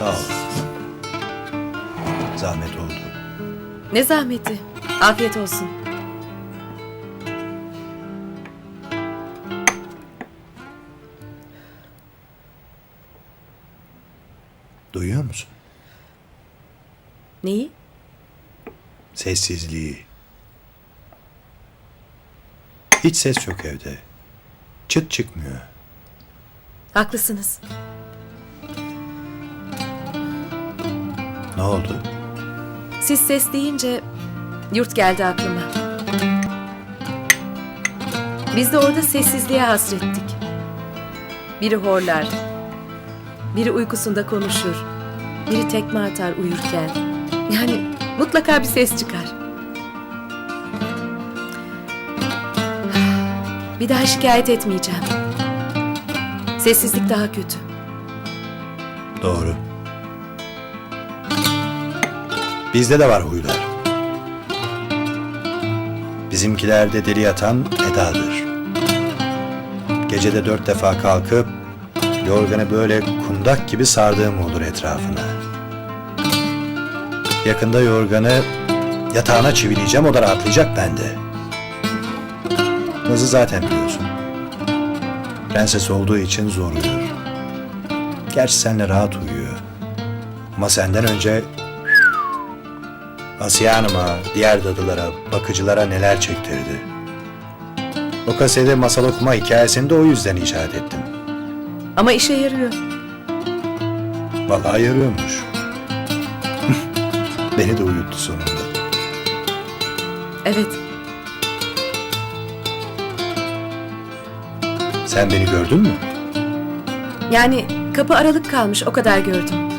Sağ ol. Zahmet oldu. Ne zahmeti. Afiyet olsun. Duyuyor musun? Neyi? Sessizliği. Hiç ses yok evde. Çıt çıkmıyor. Haklısınız. Ne oldu? Siz ses deyince yurt geldi aklıma. Biz de orada sessizliğe hasrettik. Biri horlar, biri uykusunda konuşur, biri tekme atar uyurken. Yani mutlaka bir ses çıkar. Bir daha şikayet etmeyeceğim. Sessizlik daha kötü. Doğru. Bizde de var huylar. Bizimkilerde deli yatan Eda'dır. Gecede dört defa kalkıp yorganı böyle kundak gibi sardığım olur etrafına. Yakında yorganı yatağına çivileyeceğim o da rahatlayacak bende. Nazı zaten biliyorsun. Prenses olduğu için zor uyur. Gerçi senle rahat uyuyor. Ama senden önce Asiye Hanım'a, diğer dadılara, bakıcılara neler çektirdi. O kasede masal okuma hikayesini de o yüzden icat ettim. Ama işe yarıyor. Vallahi yarıyormuş. Beni de uyuttu sonunda. Evet, Sen beni gördün mü? yani kapı aralık kalmış o kadar gördüm.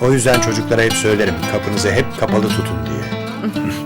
O yüzden çocuklara hep söylerim kapınızı hep kapalı tutun diye.